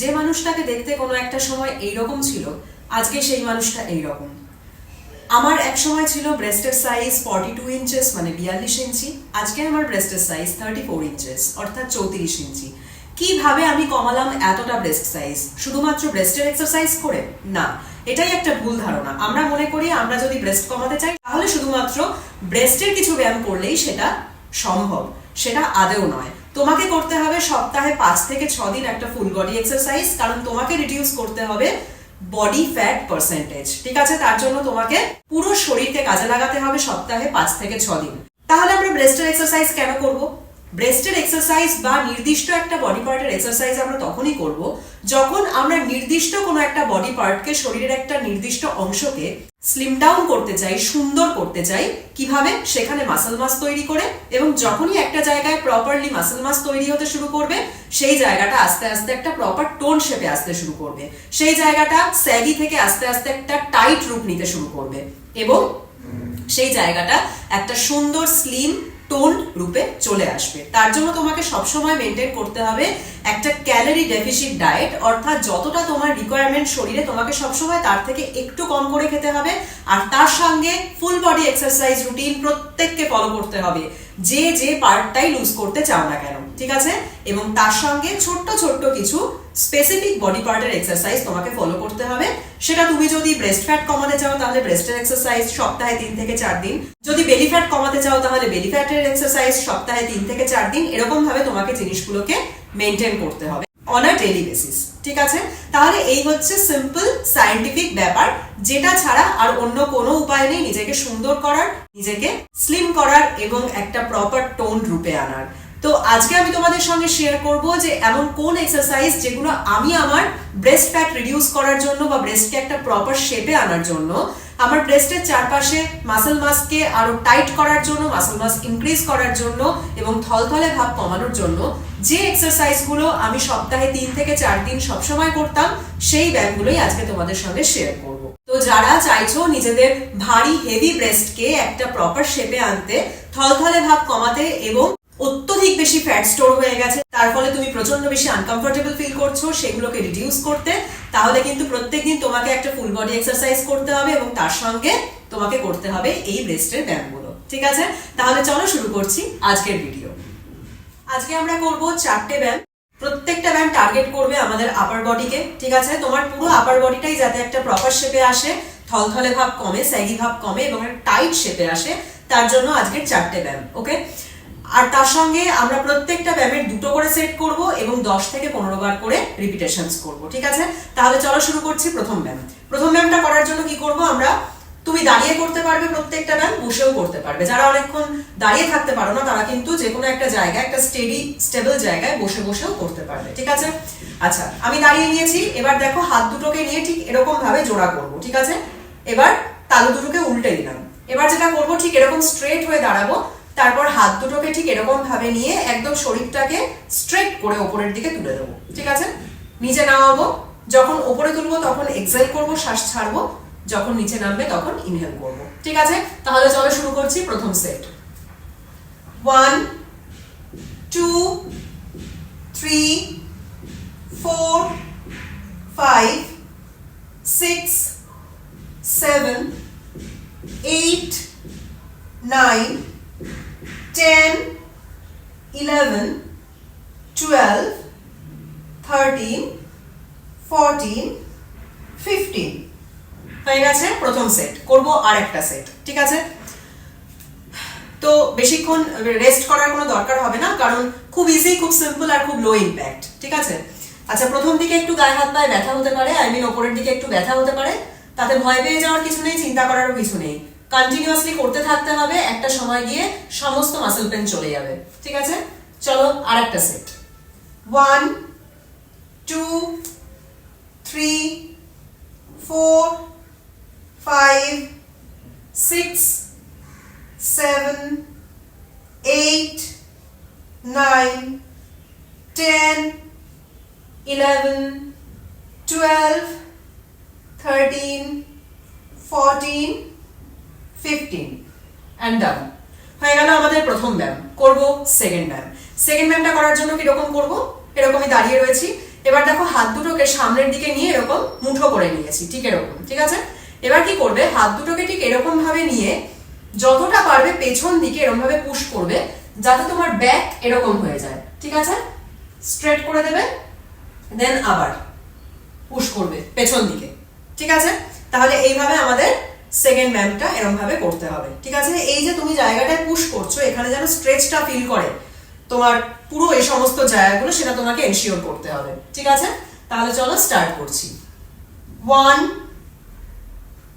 যে মানুষটাকে দেখতে কোনো একটা সময় এইরকম ছিল, আজকে সেই মানুষটা এইরকম। আমার এক সময় ছিল ব্রেস্টের সাইজ ফর্টি টু ইঞ্চেস মানে বিয়াল্লিশ ইঞ্চি। আজকে আমার ব্রেস্টের সাইজ থার্টি ফোর ইঞ্চেস অর্থাৎ চৌত্রিশ ইঞ্চি। কীভাবে আমি কমালাম এতটা ব্রেস্ট সাইজ শুধুমাত্র ব্রেস্টের এক্সারসাইজ করে? না, এটাই একটা ভুল ধারণা। আমরা মনে করি আমরা যদি ব্রেস্ট কমাতে চাই, তাহলে শুধুমাত্র ব্রেস্টের কিছু ব্যায়াম করলেই সেটা সম্ভব। সেটা আদেও নয়। তোমাকে করতে হবে সপ্তাহে পাঁচ থেকে ছ দিন একটা ফুল বডি এক্সারসাইজ কারণ তোমাকে রিডিউস করতে হবে বডি ফ্যাট পার্সেন্টেজ ঠিক আছে? তার জন্য তোমাকে পুরো শরীরকে কাজে লাগাতে হবে সপ্তাহে পাঁচ থেকে ছ দিন। তাহলে আমরা ব্রেস্টের এক্সারসাইজ কেন করব? ব্রেস্টের এক্সারসাইজ বা নির্দিষ্ট একটা বডি পার্টের এক্সারসাইজ আমরা তখনই করব, যখন আমরা নির্দিষ্ট কোনো একটা বডি পার্টকে শরীরের একটা নির্দিষ্ট অংশকে স্লিম ডাউন করতে চাই, সুন্দর করতে চাই, কীভাবে? সেখানে মাসল মাস তৈরি করে এবং যখনই একটা জায়গায় প্রপারলি মাসল মাস তৈরি হতে শুরু করবে, সেই জায়গাটা আস্তে আস্তে একটা প্রপার টোন শেপে আসতে শুরু করবে। সেই জায়গাটা স্যাগি থেকে আস্তে আস্তে একটা টাইট রূপ নিতে শুরু করবে এবং সেই জায়গাটা একটা সুন্দর স্লিম টোন রূপে চলে আসবে। তার জন্য তোমাকে সবসময় মেনটেন করতে হবে একটা ক্যালোরি ডেফিসিট ডায়েট অর্থাৎ যতটা তোমার রিকোয়ারমেন্ট শরীরে তোমাকে সবসময় তার থেকে একটু কম করে খেতে হবে, আর তার সঙ্গে ফুল বডি এক্সারসাইজ রুটিন প্রত্যেককে ফলো করতে হবে। যে যে পার্টটাই লুজ করতে চাও না কেন। ঠিক আছে? এবং তার সঙ্গে ছোট্ট ছোট্ট কিছু স্পেসিফিক বডি পার্টের এক্সারসাইজ তোমাকে ফলো করতে হবে। সেটা তুমি যদি ব্রেস্ট ফ্যাট কমাতে চাও, তাহলে ব্রেস্টের এক্সারসাইজ সপ্তাহে তিন থেকে চার দিন। যদি বেলি ফ্যাট কমাতে চাও, তাহলে বেলি ফ্যাটের এক্সারসাইজ সপ্তাহে তিন থেকে চার দিন। এরকম ভাবে তোমাকে জিনিসগুলোকে মেনটেন করতে হবে অন আ ডেলি বেসিস ঠিক আছে? তাহলে এই হচ্ছে সিম্পল সায়েন্টিফিক ব্যাপার, যেটা ছাড়া আর অন্য কোনো উপায় নেই নিজেকে সুন্দর করার, নিজেকে স্লিম করার এবং একটা প্রপার টোন রূপে আনার। তো আজকে আমি তোমাদের সঙ্গে শেয়ার করব যে এমন কোন এক্সারসাইজ যেগুলো আমি আমার ব্রেস্ট ফ্যাট রিডিউস করার জন্য বা ব্রেস্টকে একটা প্রপার শেপে আনার জন্য, আমার ব্রেস্টের চারপাশে মাসেল মাসকে আরও টাইট করার জন্য মাসেল মাস ইনক্রিজ করার জন্য এবং থলথলে ভাব কমানোর জন্য, যে এক্সারসাইজগুলো আমি সপ্তাহে তিন থেকে চার দিন সবসময় করতাম, সেই ব্যায়ামগুলোই আজকে তোমাদের সঙ্গে শেয়ার করব। তো যারা চাইছো নিজেদের ভারী হেভি ব্রেস্টকে একটা প্রপার শেপে আনতে, থলথলে ভাব কমাতে এবং অত্যধিক বেশি ফ্যাট স্টোর হয়ে গেছে। তার ফলে তুমি প্রচণ্ড বেশি আনকমফোর্টেবল ফিল করছ, সেগুলোকে রিডিউস করতে। তাহলে কিন্তু প্রত্যেকদিন তোমাকে একটা ফুল বডি এক্সারসাইজ করতে হবে এবং তার সঙ্গে তোমাকে করতে হবে এই ব্রেস্টের ব্যায়ামগুলো। ঠিক আছে? তাহলে চলো শুরু করছি আজকের ভিডিও আজকে আমরা করব চারটে ব্যায়াম। প্রত্যেকটা ব্যায়াম টার্গেট করবে আমাদের আপার বডিকে ঠিক আছে? তোমার পুরো আপার বডিটাই যাতে একটা প্রপার শেপে আসে। থলথলে ভাব কমে স্যাগি ভাব কমে এবং টাইট শেপে আসে। তার জন্য আজকের চারটে ব্যায়াম ওকে আর তার সঙ্গে আমরা প্রত্যেকটা ব্যায়ামের দুটো করে সেট করব এবং দশ থেকে পনেরো বার করে রিপিটেশনস করব, ঠিক আছে? তাহলে চলো শুরু করছি প্রথম ব্যায়াম প্রথম ব্যায়ামটা করার জন্য কি করব আমরা? তুমি দাঁড়িয়ে করতে পারবে প্রত্যেকটা ব্যায়াম বসেও করতে পারবে। যারা অনেকক্ষণ দাঁড়িয়ে থাকতে পারো না, তারা কিন্তু যে কোনো একটা জায়গায়, একটা স্টেডি স্টেবল জায়গায় বসে বসেও করতে পারবে, ঠিক আছে? আচ্ছা আমি দাঁড়িয়ে নিয়েছি। এবার দেখো হাত দুটোকে নিয়ে ঠিক এরকম ভাবে জোড়া করব, ঠিক আছে? এবার তালু দুটোকে উল্টে দিলাম। এবার যেটা করব, ঠিক এরকম স্ট্রেট হয়ে দাঁড়াবো। তারপর হাত দুটোকে ঠিক এরকম ভাবে নিয়ে একদম শরীরটাকে স্ট্রেট করে ওপরের দিকে তুলে দেবো। ঠিক আছে? নিচে নামাবো। যখন ওপরে তুলবো তখন এক্সেল করব, শ্বাস ছাড়বো। যখন নিচে নামবে তখন ইনহেল করব। ঠিক আছে? তাহলে চলো শুরু করছি প্রথম set one two three four five six seven eight nine ten eleven twelve thirteen fourteen fifteen হয়ে গেছে প্রথম সেট করব আর একটা সেট ঠিক আছে? তো বেশিক্ষণ রেস্ট করার কোনো দরকার হবে না, কারণ খুব ইজি খুব সিম্পল আর খুব লো ইম্প্যাক্ট ঠিক আছে? আচ্ছা প্রথম দিকে একটু গায়ে হাত পায়ে ব্যথা হতে পারে আই মিন ওপরের দিকে একটু ব্যথা হতে পারে, তাতে ভয় পেয়ে যাওয়ার কিছু নেই, চিন্তা করারও কিছু নেই। কন্টিনিউয়াসলি করতে থাকতে হবে, একটা সময় গিয়ে সমস্ত মাসেল পেন চলে যাবে, ঠিক আছে? চলো আর একটা set one two three four five, six, seven, eight, nine, ten, eleven, twelve, thirteen, fourteen, fifteen, and done. হয়ে গেল আমাদের প্রথম ব্যায়াম করব সেকেন্ড ব্যায়াম সেকেন্ড ব্যায়ামটা করার জন্য কীরকম করব? এরকমই দাঁড়িয়ে রয়েছি। এবার দেখো হাত দুটোকে সামনের দিকে নিয়ে এরকম মুঠো করে নিয়েছি। ঠিক এরকম। ঠিক আছে? এবার কি করবে? হাত দুটোকে ঠিক এরকম ভাবে নিয়ে যতটা পারবে পেছন দিকে এরকম ভাবে পুশ করবে, যাতে তোমার ব্যাক এরকম হয়ে যায়। ঠিক আছে? স্ট্রেট করে দেবে দেন আবার পুশ করবে পেছন দিকে। ঠিক আছে? তাহলে এইভাবে আমাদের সেকেন্ড ম্যামটা এরকম ভাবে করতে হবে। ঠিক আছে? এই যে তুমি জায়গাটায় পুশ করছ, এখানে যেন স্ট্রেচটা ফিল করে, তোমার পুরো এই সমস্ত জায়গাগুলো সেটা তোমাকে এনশিওর করতে হবে। ঠিক আছে? তাহলে চলো স্টার্ট করছি। One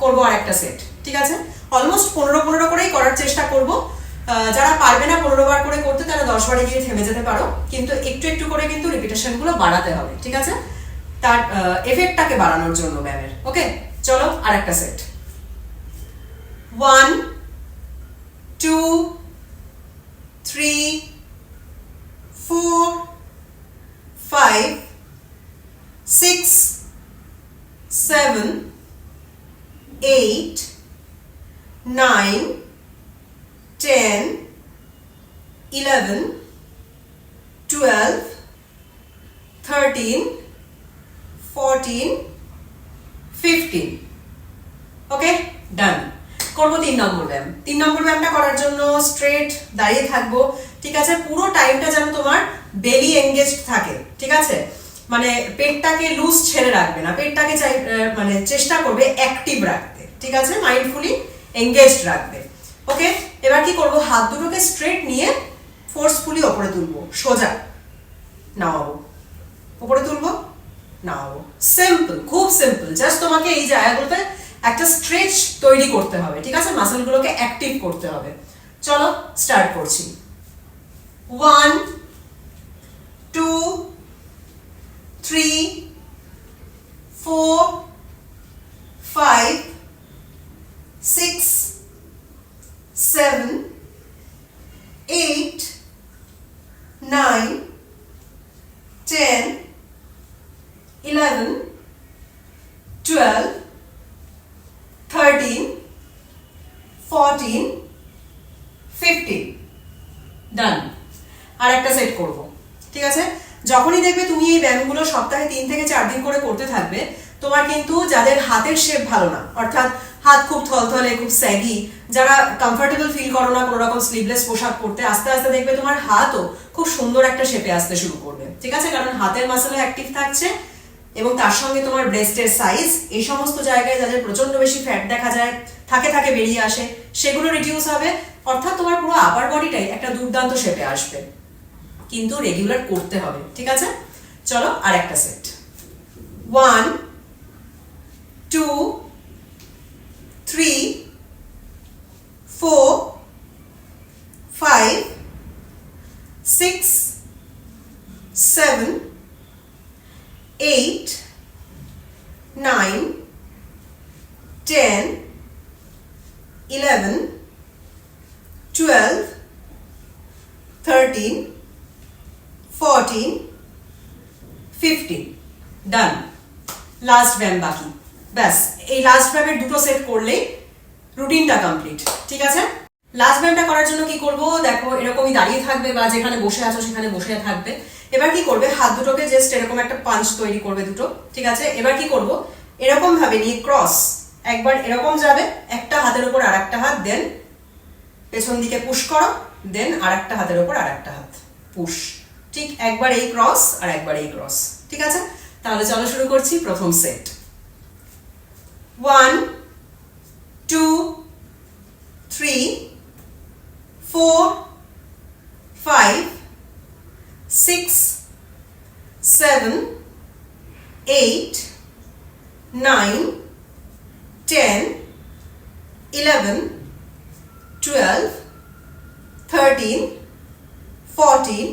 করব আর একটা সেট ঠিক আছে? অলমোস্ট পনেরো পনেরো করেই করার চেষ্টা করব। যারা পারবে না পনেরো বার করে করতে, তারা দশ বারে গিয়ে থেমে যেতে পারো। কিন্তু একটু একটু করে কিন্তু রিপিটেশনগুলো বাড়াতে হবে, ঠিক আছে? তার এফেক্টটাকে বাড়ানোর জন্য ব্যায়ামের ওকে চলো, আর একটা set one two three four five six seven eight nine ten eleven twelve thirteen fourteen fifteen okay done করব তিন নম্বর ব্যায়াম। তিন নম্বর ব্যায়ামটা করার জন্য স্ট্রেট দাঁড়িয়ে থাকব। ঠিক আছে? পুরো টাইমটা যেন তোমার বেলি এঙ্গেজড থাকে। ঠিক আছে? মানে পেটটাকে লুজ ছেড়ে রাখবে না। পেটটাকে চাই মানে চেষ্টা করবে অ্যাক্টিভ রাখতে। ঠিক আছে? মাইন্ডফুলি এঙ্গেজড রাখবে ওকে এবার কি করব? হাত দুটোকে স্ট্রেট নিয়ে ফোর্সফুলি ওপরে তুলবো। সোজা নামাবো। ওপরে তুলবো, নামাবো। সিম্পল খুব সিম্পল জাস্ট তোমাকে এই জায়গাগুলোতে একটা স্ট্রেচ তৈরি করতে হবে। ঠিক আছে? মাসেলগুলোকে অ্যাক্টিভ করতে হবে। চলো স্টার্ট করছি। One two three four five six seven eight nine ten 11, 12, 13, 14, 15 done আর একটা সেট করব ঠিক আছে? যখনই দেখবে তুমি এই ব্যায়ামগুলো সপ্তাহে তিন থেকে চার দিন করে করতে থাকবে তোমার কিন্তু যাদের হাতের শেপ ভালো না অর্থাৎ হাত খুব থলথলে খুব স্যাগি যারা কমফোর্টেবল ফিল করো না কোনো রকম স্লিভলেস পোশাক পরতে আস্তে আস্তে দেখবে তোমার হাতও খুব সুন্দর একটা শেপে আসতে শুরু করবে ঠিক আছে? কারণ হাতের মাসেলও অ্যাক্টিভ থাকছে এবং তার সঙ্গে তোমার ব্রেস্টের সাইজ এই সমস্ত জায়গায় যাদের প্রচণ্ড বেশি ফ্যাট দেখা যায়, থাকে থাকে বেরিয়ে আসে, সেগুলো রিডিউস হবে। অর্থাৎ তোমার পুরো আপার বডিটাই একটা দুর্দান্ত শেপে আসবে। কিন্তু রেগুলার করতে হবে, ঠিক আছে? চলো আর একটা set one two three four five six seven eight, nine, ten, eleven, twelve, thirteen, fourteen, fifteen. Done last ব্যায়াম বাকি। ব্যাস এই লাস্ট ব্যায়ামের দুটো সেট করলেই রুটিনটা কমপ্লিট ঠিক আছে? লাস্ট ব্যায়ামটা করার জন্য কি করব? দেখো এরকমই দাঁড়িয়ে থাকবে বা যেখানে বসে আছো সেখানে বসে থাকবে। এবার কি করবে? হাত দুটোকে জাস্ট এরকম একটা পাঞ্চ তৈরি করবে দুটো। ঠিক আছে? এবার কি করব? এরকম ভাবে নিয়ে ক্রস একবার এরকম যাবে একটা হাতের উপর আর হাত দেন পেছন দিকে পুশ করো। দেন আর একটা হাতের উপর আর একটা হাত। পুশ ঠিক একবার এই ক্রস আর একবার এই ক্রস ঠিক আছে? তাহলে চলো শুরু করছি প্রথম set one two three four five six seven eight nine ten eleven twelve, thirteen, fourteen,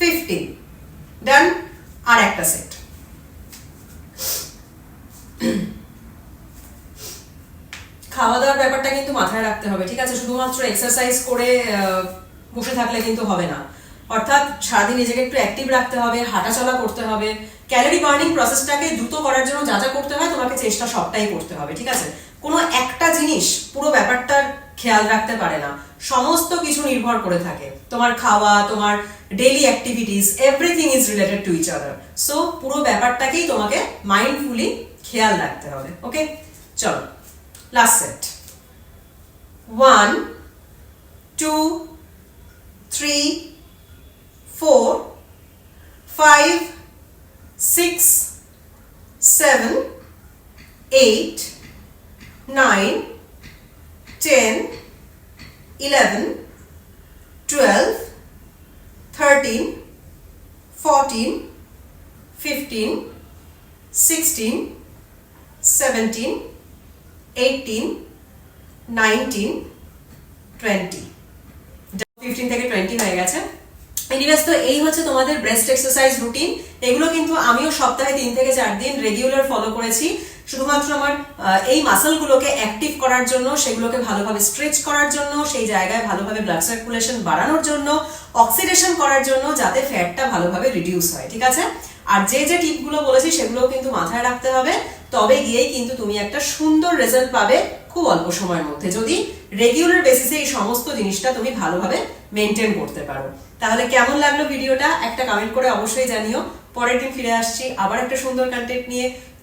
fifteen. Done? আর একটা সেট খাওয়া দাওয়ার ব্যাপারটা কিন্তু মাথায় রাখতে হবে ঠিক আছে? শুধুমাত্র এক্সারসাইজ করে বসে থাকলে কিন্তু হবে না। অর্থাৎ সারাদিন নিজেকে একটু অ্যাক্টিভ রাখতে হবে হাঁটাচলা করতে হবে। ক্যালোরি বার্নিং প্রসেসটাকে দ্রুত করার জন্য যা যা করতে হয় তোমাকে চেষ্টা সবটাই করতে হবে ঠিক আছে? কোনো একটা জিনিস পুরো ব্যাপারটার খেয়াল রাখতে পারে না। সমস্ত কিছু নির্ভর করে থাকে। তোমার খাওয়া, তোমার daily activities everything is related to each other so পুরো ব্যাপারটাকেই তোমাকে মাইন্ডফুলি খেয়াল রাখতে হবে ওকে চলো last set one two three four five six seven eight nine ten eleven twelve thirteen fourteen fifteen sixteen seventeen eighteen nineteen twenty fifteen থেকে twenty হয়ে গেছে। এই হচ্ছে তোমাদের ব্রেস্ট এক্সারসাইজ রুটিন এগুলো কিন্তু আমিও সপ্তাহে তিন থেকে চার দিন রেগুলার ফলো করেছি। শুধুমাত্র আমার এই মাসলগুলোকে অ্যাক্টিভ করার জন্য, সেগুলোকে ভালোভাবে স্ট্রেচ করার জন্য, সেই জায়গায় ভালোভাবে ব্লাড সার্কুলেশন বাড়ানোর জন্য অক্সিডেশন করার জন্য যাতে ফ্যাটটা ভালোভাবে রিডিউস হয়, ঠিক আছে? আর যে যে টিপগুলো বলেছি সেগুলো কিন্তু মাথায় রাখতে হবে। তবে গিয়েই কিন্তু তুমি একটা সুন্দর রেজাল্ট পাবে খুব অল্প সময়ের মধ্যে। যদি রেগুলার বেসিসে এই সমস্ত জিনিসটা তুমি ভালোভাবে মেনটেন করতে পারো। তাহলে কেমন লাগল ভিডিওটা একটা কমেন্ট করে অবশ্যই জানিও। পরের দিন ফিরে আসছি। আবার একটা সুন্দর কন্টেন্ট নিয়ে।